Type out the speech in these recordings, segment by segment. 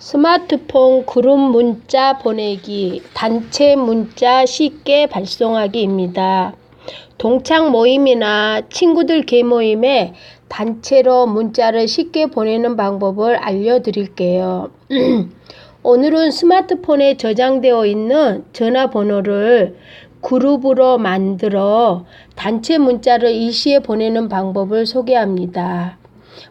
스마트폰 그룹 문자 보내기, 단체 문자 쉽게 발송하기입니다. 동창 모임이나 친구들 개모임에 단체로 문자를 쉽게 보내는 방법을 알려드릴게요. 오늘은 스마트폰에 저장되어 있는 전화번호를 그룹으로 만들어 단체 문자를 일시에 보내는 방법을 소개합니다.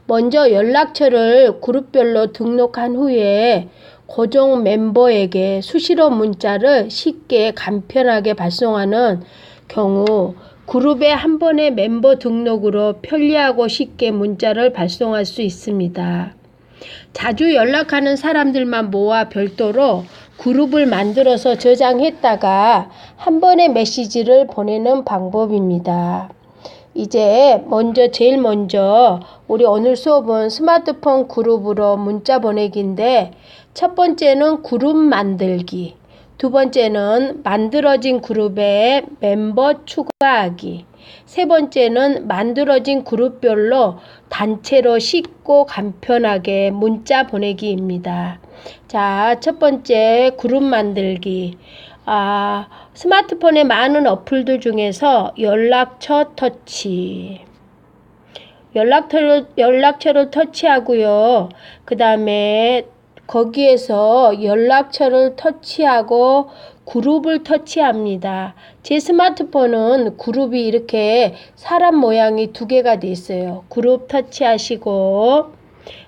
먼저 연락처를 그룹별로 등록한 후에 고정 멤버에게 수시로 문자를 쉽게 간편하게 발송하는 경우 그룹에 한 번의 멤버 등록으로 편리하고 쉽게 문자를 발송할 수 있습니다. 자주 연락하는 사람들만 모아 별도로 그룹을 만들어서 저장했다가 한 번의 메시지를 보내는 방법입니다. 이제 먼저 제일 먼저 우리 오늘 수업은 스마트폰 그룹으로 문자 보내기인데 첫 번째는 그룹 만들기 두 번째는 만들어진 그룹에 멤버 추가하기 세 번째는 만들어진 그룹별로 단체로 쉽고 간편하게 문자 보내기입니다. 자, 첫 번째 그룹 만들기. 아, 스마트폰의 많은 어플들 중에서 연락처 터치. 연락처를, 연락처를 터치하고요. 그 다음에 거기에서 연락처를 터치하고 그룹을 터치합니다. 제 스마트폰은 그룹이 이렇게 사람 모양이 두 개가 돼 있어요. 그룹 터치하시고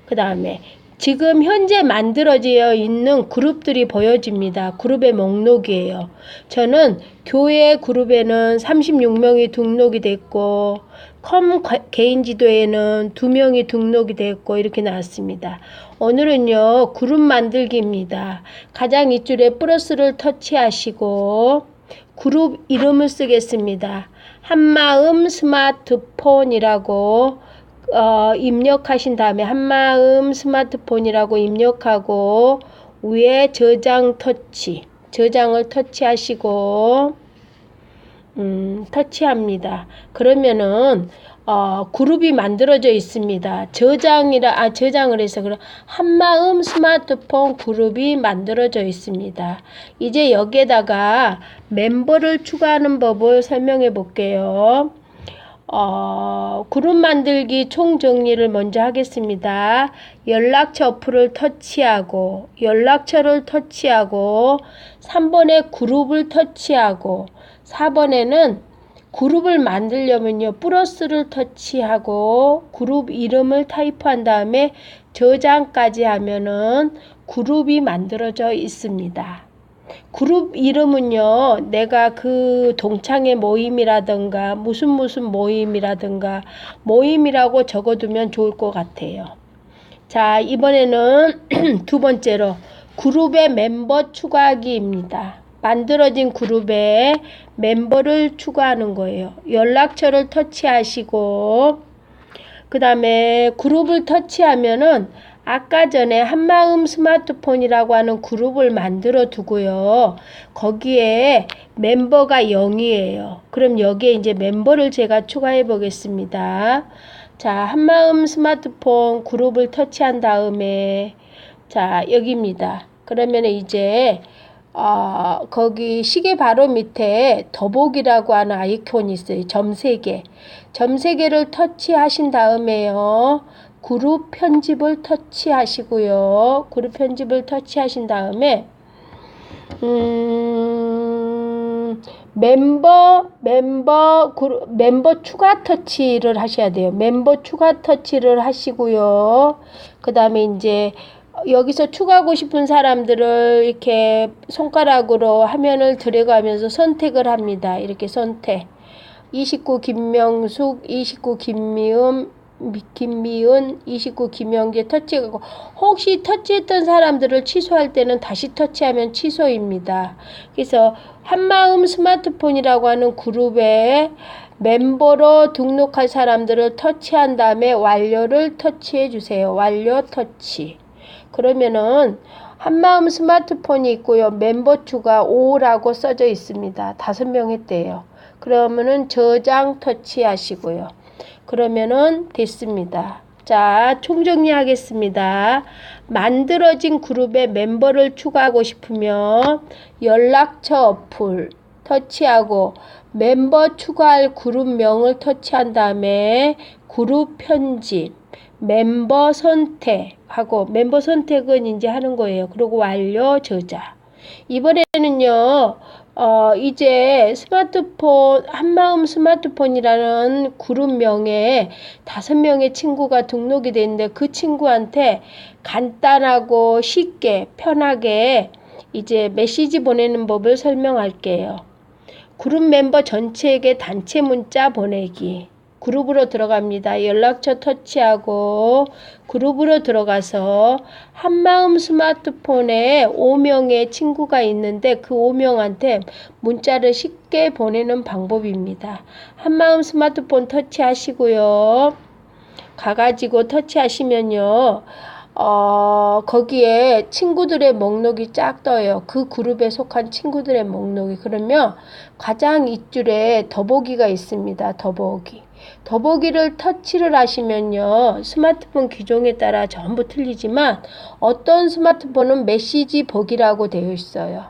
그 다음에 지금 현재 만들어져 있는 그룹들이 보여집니다. 그룹의 목록이에요. 저는 교회 그룹에는 36명이 등록이 됐고 컴 개인 지도에는 2명이 등록이 됐고 이렇게 나왔습니다. 오늘은요 그룹 만들기입니다. 가장 윗줄에 플러스를 터치하시고 그룹 이름을 쓰겠습니다. 한마음 스마트폰이라고 어, 입력하신 다음에 한마음 스마트폰이라고 입력하고 위에 저장 터치 저장을 터치하시고 음, 터치합니다. 그러면은 어, 그룹이 만들어져 있습니다. 저장이라 아 저장을 해서 그럼 한마음 스마트폰 그룹이 만들어져 있습니다. 이제 여기에다가 멤버를 추가하는 법을 설명해 볼게요. 어, 그룹 만들기 총 정리를 먼저 하겠습니다. 연락처 어플을 터치하고 연락처를 터치하고 3번에 그룹을 터치하고 4번에는 그룹을 만들려면요. 플러스를 터치하고 그룹 이름을 타입한 다음에 저장까지 하면은 그룹이 만들어져 있습니다. 그룹 이름은요, 내가 그 동창회 모임이라든가 무슨 무슨 모임이라든가 모임이라고 적어두면 좋을 것 같아요. 자, 이번에는 두 번째로 그룹의 멤버 추가하기입니다. 만들어진 그룹에 멤버를 추가하는 거예요. 연락처를 터치하시고, 그 다음에 그룹을 터치하면은 아까 전에 한마음 스마트폰이라고 하는 그룹을 만들어 두고요. 거기에 멤버가 0이에요. 그럼 여기에 이제 멤버를 제가 추가해 보겠습니다. 자, 한마음 스마트폰 그룹을 터치한 다음에 자, 여기입니다. 그러면 이제 어, 거기 시계 바로 밑에 더보기라고 하는 아이콘이 있어요. 점 3개. 점 3개를 터치하신 다음에요. 그룹 편집을 터치하시고요. 그룹 편집을 터치하신 다음에 음, 멤버 멤버 그룹, 멤버 추가 터치를 하셔야 돼요. 멤버 추가 터치를 하시고요. 그다음에 이제 여기서 추가하고 싶은 사람들을 이렇게 손가락으로 화면을 들어가면서 선택을 합니다. 이렇게 선택. 29 김명숙, 29 김미음, 김미은, 29 김영재 터치하고 혹시 터치했던 사람들을 취소할 때는 다시 터치하면 취소입니다. 그래서 한마음 스마트폰이라고 하는 그룹에 멤버로 등록할 사람들을 터치한 다음에 완료를 터치해 주세요. 완료 터치. 그러면은 한마음 스마트폰이 있고요. 멤버 추가 5라고 써져 있습니다. 다섯 명 했대요. 그러면은 저장 터치하시고요. 그러면은 됐습니다. 자, 총정리하겠습니다. 만들어진 그룹에 멤버를 추가하고 싶으면 연락처 어플 터치하고 멤버 추가할 그룹명을 터치한 다음에 그룹 편집, 멤버 선택하고 멤버 선택은 이제 하는 거예요. 그리고 완료 저장. 이번에는요, 어, 이제 스마트폰, 한마음 스마트폰이라는 그룹명에 다섯 명의 친구가 등록이 되는데 그 친구한테 간단하고 쉽게, 편하게 이제 메시지 보내는 법을 설명할게요. 그룹 멤버 전체에게 단체 문자 보내기. 그룹으로 들어갑니다. 연락처 터치하고 그룹으로 들어가서 한마음 스마트폰에 5명의 친구가 있는데 그 5명한테 문자를 쉽게 보내는 방법입니다. 한마음 스마트폰 터치하시고요. 가가지고 터치하시면요. 어, 거기에 친구들의 목록이 쫙 떠요. 그 그룹에 속한 친구들의 목록이. 그러면 가장 윗줄에 더보기가 있습니다. 더보기. 더보기를 터치를 하시면요. 스마트폰 기종에 따라 전부 틀리지만 어떤 스마트폰은 메시지 보기라고 되어 있어요.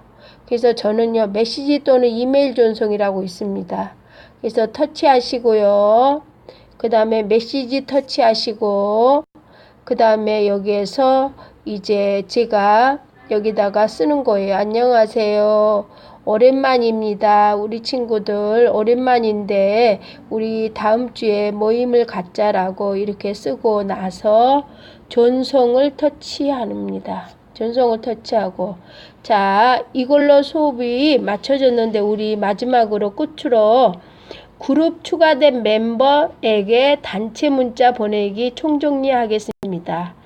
그래서 저는요. 메시지 또는 이메일 전송이라고 있습니다. 그래서 터치하시고요. 그 다음에 메시지 터치하시고 그 다음에 여기에서 이제 제가 여기다가 쓰는 거예요. 안녕하세요. 오랜만입니다. 우리 친구들 오랜만인데 우리 다음 주에 모임을 갖자라고 이렇게 쓰고 나서 전송을 터치합니다. 전송을 터치하고 자 이걸로 수업이 맞춰졌는데 우리 마지막으로 끝으로 그룹 추가된 멤버에게 단체 문자 보내기 총정리하겠습니다.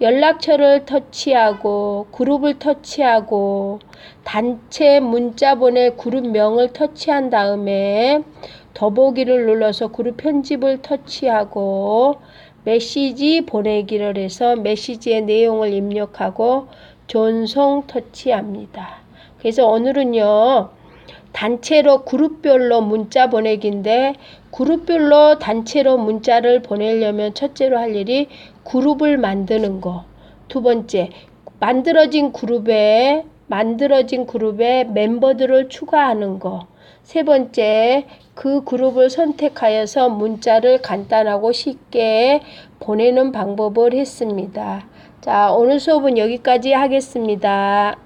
연락처를 터치하고 그룹을 터치하고 단체 문자 보내 그룹명을 터치한 다음에 더보기를 눌러서 그룹 편집을 터치하고 메시지 보내기를 해서 메시지의 내용을 입력하고 전송 터치합니다. 그래서 오늘은요. 단체로 그룹별로 문자 보내기인데 그룹별로 단체로 문자를 보내려면 첫째로 할 일이 그룹을 만드는 거. 두 번째, 만들어진 그룹에 만들어진 그룹에 멤버들을 추가하는 거. 세 번째, 그 그룹을 선택하여서 문자를 간단하고 쉽게 보내는 방법을 했습니다. 자, 오늘 수업은 여기까지 하겠습니다.